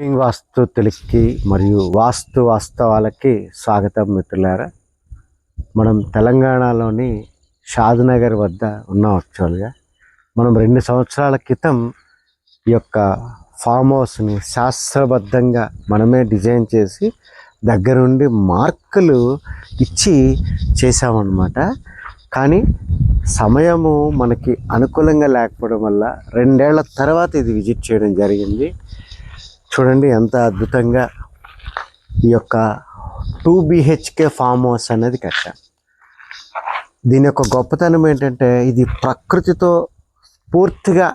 వాస్తు తెలుగుకి మరియు వాస్తు వాస్తవాలకి స్వాగతం మిత్రులారా. మనం తెలంగాణలోని షాద్నగర్ వద్ద ఉన్నాం యాక్చువల్గా మనం రెండు సంవత్సరాల క్రితం ఈ యొక్క ఫామ్ హౌస్ని శాస్త్రబద్ధంగా మనమే డిజైన్ చేసి దగ్గరుండి మార్కులు ఇచ్చి చేసామన్నమాట కానీ సమయము మనకి అనుకూలంగా లేకపోవడం వల్ల రెండేళ్ళ తర్వాత ఇది విజిట్ చేయడం జరిగింది. చూడండి ఎంత అద్భుతంగా ఈ యొక్క టూ బిహెచ్కే ఫామ్ హౌస్ అనేది కట్టాం దీని యొక్క గొప్పతనం ఏంటంటే ఇది ప్రకృతితో పూర్తిగా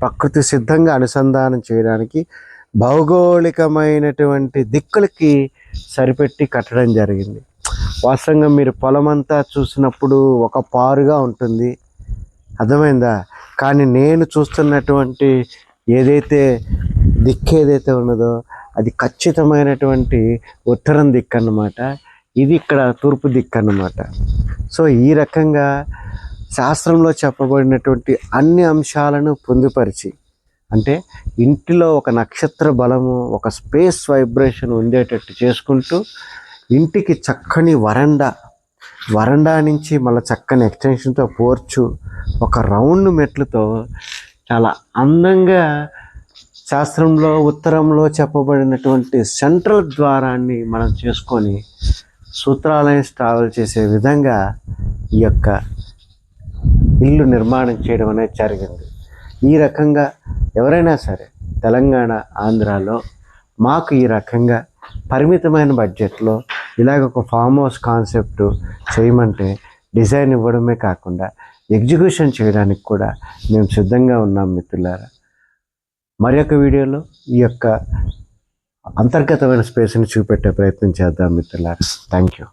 ప్రకృతి సిద్ధంగా అనుసంధానం చేయడానికి భౌగోళికమైనటువంటి దిక్కులకి సరిపెట్టి కట్టడం జరిగింది. వాస్తవంగా మీరు పొలమంతా చూసినప్పుడు ఒక పారుగా ఉంటుంది. అర్థమైందా? కానీ నేను చూస్తున్నటువంటి ఏదైతే దిక్కు ఏదైతే ఉన్నదో అది ఖచ్చితమైనటువంటి ఉత్తరం దిక్కు అన్నమాట ఇది ఇక్కడ తూర్పు దిక్కు అన్నమాట సో ఈ రకంగా శాస్త్రంలో చెప్పబడినటువంటి అన్ని అంశాలను పొందుపరిచి అంటే ఇంటిలో ఒక నక్షత్ర బలము ఒక స్పేస్ వైబ్రేషన్ ఉండేటట్టు చేసుకుంటూ ఇంటికి చక్కని వరండా వరండా నుంచి మళ్ళీ చక్కని ఎక్స్టెన్షన్తో పోర్చు ఒక రౌండ్ మెట్లతో చాలా అందంగా శాస్త్రంలో ఉత్తరంలో చెప్పబడినటువంటి సెంట్రల్ ద్వారాన్ని మనం చేసుకొని సూత్రాలయం ట్రావెల్ చేసే విధంగా ఈ యొక్క ఇల్లు నిర్మాణం చేయడం అనేది జరిగింది. ఈ రకంగా ఎవరైనా సరే తెలంగాణ ఆంధ్రాలో మాకు ఈ రకంగా పరిమితమైన బడ్జెట్లో ఇలాగ ఒక ఫామ్ హౌస్ కాన్సెప్ట్ చేయమంటే డిజైన్ ఇవ్వడమే కాకుండా ఎగ్జిక్యూషన్ చేయడానికి కూడా మేము సిద్ధంగా ఉన్నాం మిత్రులారా. మరి యొక్క వీడియోలో ఈ యొక్క అంతర్గతమైన స్పేస్ని చూపెట్టే ప్రయత్నం చేద్దాం మిత్రులారా. Thank you